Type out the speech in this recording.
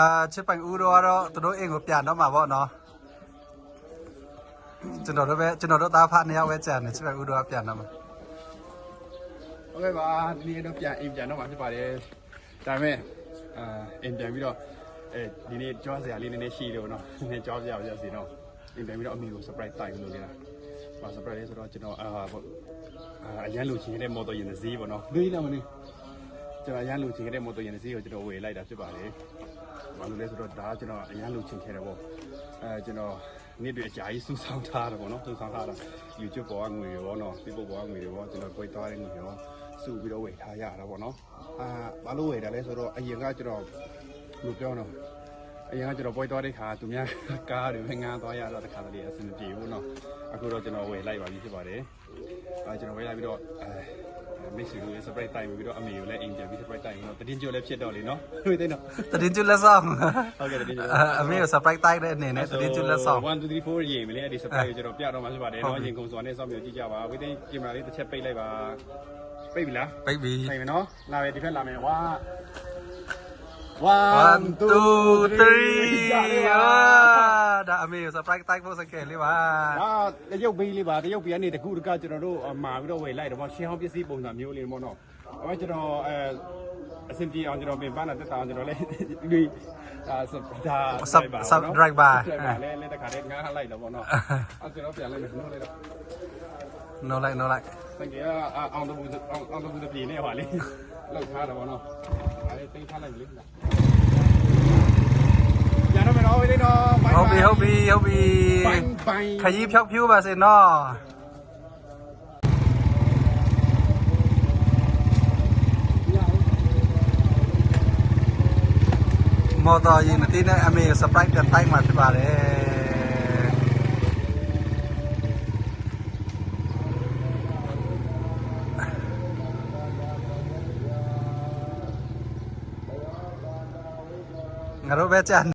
အာချစ်ပိုင်ဦးတို့ကတော့သူတို့အိမ်ကိုပြန်တော့မှာပေါ့နော်ကျွန်တော်တို့ပဲကျွန်တော်တို့သားဖနှစ်ယောက်ပဲကြံတယ်ချစ်ပိုင်ဦးတို့ကပြန်တော့မှာဟုတ်ကဲ့ပါဒီနေ့တော့ပြန်အိမ်ပြန်တော့မှာဖြစ်ပါတယ်ဒါပေမဲ့အာအိမ်ပြန်ပြီးတော့အဲဒီနေ့ကြောစရာလေးနည်းနည်းရှိတယ်ပေါ့နော်နည်းကြောစရာကြောစီတော့အိမ်ပြန်ပြီးတော့အမေကို surprise တိုက်လို့နေတာပါ surprise လေးဆိုတော့ကျွန်တော်အာပေါ့အရန်လူချင်းတဲ့မော်တော်ယာဉ်တစ်စီးပေါ့နော်လေးလာမနေကျွန်တော်အရန်လူချင်းတဲ့မော်တော်ယာဉ်တစ်စီးကိုကျွန်တော်ဝယ်လိုက်တာဖြစ်ပါတယ် ဘာလို့လဲဆိုတော့ဒါကကျွန်တော်အရန်လူချင်းခဲ့တယ်ပေါ့အဲကျွန်တော်နေ့တွေအကြာကြီးစူးစောင်းထားတယ်ပေါ့နော်စူးစောင်းထားတာ YouTube ပေါ်ကငွေရောနော် Facebook ပေါ်ကငွေရောကျွန်တော်ကိုယ်သွားတဲ့ငွေရောစုပြီးတော့ဝယ်ထားရတာပေါ့နော်အာဘာလို့ဝယ်တာလဲဆိုတော့အရင်ကကျွန်တော်ဘယ်လိုပြောနော်အ ရင်ကကျွန်တော်ပွဲသွားတဲ့ခါသူများကားတွေပဲငားသွားရတော့တခါတလေအဆင်မပြေဘူးနော်အခုတော့ကျွန်တော်ဝယ်လိုက်ပါပြီဖြစ်ပါတယ်အဲကျွန်တော်ဝယ်လိုက်ပြီးတော့အဲမိတ်ဆွေတို့ surprise တိုင်ပြီးတော့အမေကိုလည်းအိမ်ပြန်ပြီး surprise တိုင်ပြီးတော့တည်င်းကြိုလည်းဖြစ်တော့လေနော်တွေ့သိနော်တရင်ကျွလက်ဆောင်ဟုတ်ကဲ့တည်င်းကြိုအမေကို surprise တိုက်တဲ့အနေနဲ့တရင်ကျွလက်ဆောင်1 2 3 4ရေမလေးအဲ့ဒီ surprise ကိုကျွန်တော်ပြတော့မှာဖြစ်ပါတယ်နော်ရင်ကုန်စွာနဲ့စောင့်မျှော်ကြည့်ကြပါဝိသိန်းကင်မရာလေးတစ်ချက်ပိတ်လိုက်ပါပိတ်ပြီလားပိတ်ပြီပိတ်ပြီနော်လာမယ်ဒီဘက်လာမယ်ဝါ 1 2 3အာဒါအမေကို surprise တိုက်ဖို့စကယ်လေးပါဒါတရုတ်ဘေးလေးပါတရုတ်ပြည်ကနေတကူတကကျွန်တော်တို့မာပြီးတော့ဝယ်လိုက်တော့ရှင်းဟောင်းပစ္စည်းပုံစံမျိုးလေးပေါ့နော်အဲကျွန်တော်အဲအစင်ပြေအောင်ကျွန်တော်ပြင်ပန်းတာတက်တာအောင်ကျွန်တော်လည်းဒီဒါဒါ sub sub driver လဲလဲတခါတည်းငားလိုက်တော့ပေါ့နော်အဲကျွန်တော်ပြန်လိုက်မယ်နှိုးလိုက်တော့ no like no like စင်ကြီးအောင်တဘူးအောင်အောင်တဘူးပြေနေပါလေ လောက်ထားတာပေါ့နော်အဲတိတ်ထားလိုက်လေရတော့မယ်နော်ဝေးလေးနော်ဟုတ်ပြီဟုတ်ပြီဟုတ်ပြီဘိုင်ဘိုင်ခရီးဖြောက်ဖြူးပါစေနော်မော်တော်ယာဉ်တစ်စီးနဲ့အမေ surprise ပြန်တိုက်မှာဖြစ်ပါတယ် ငါတို့ပဲကြံ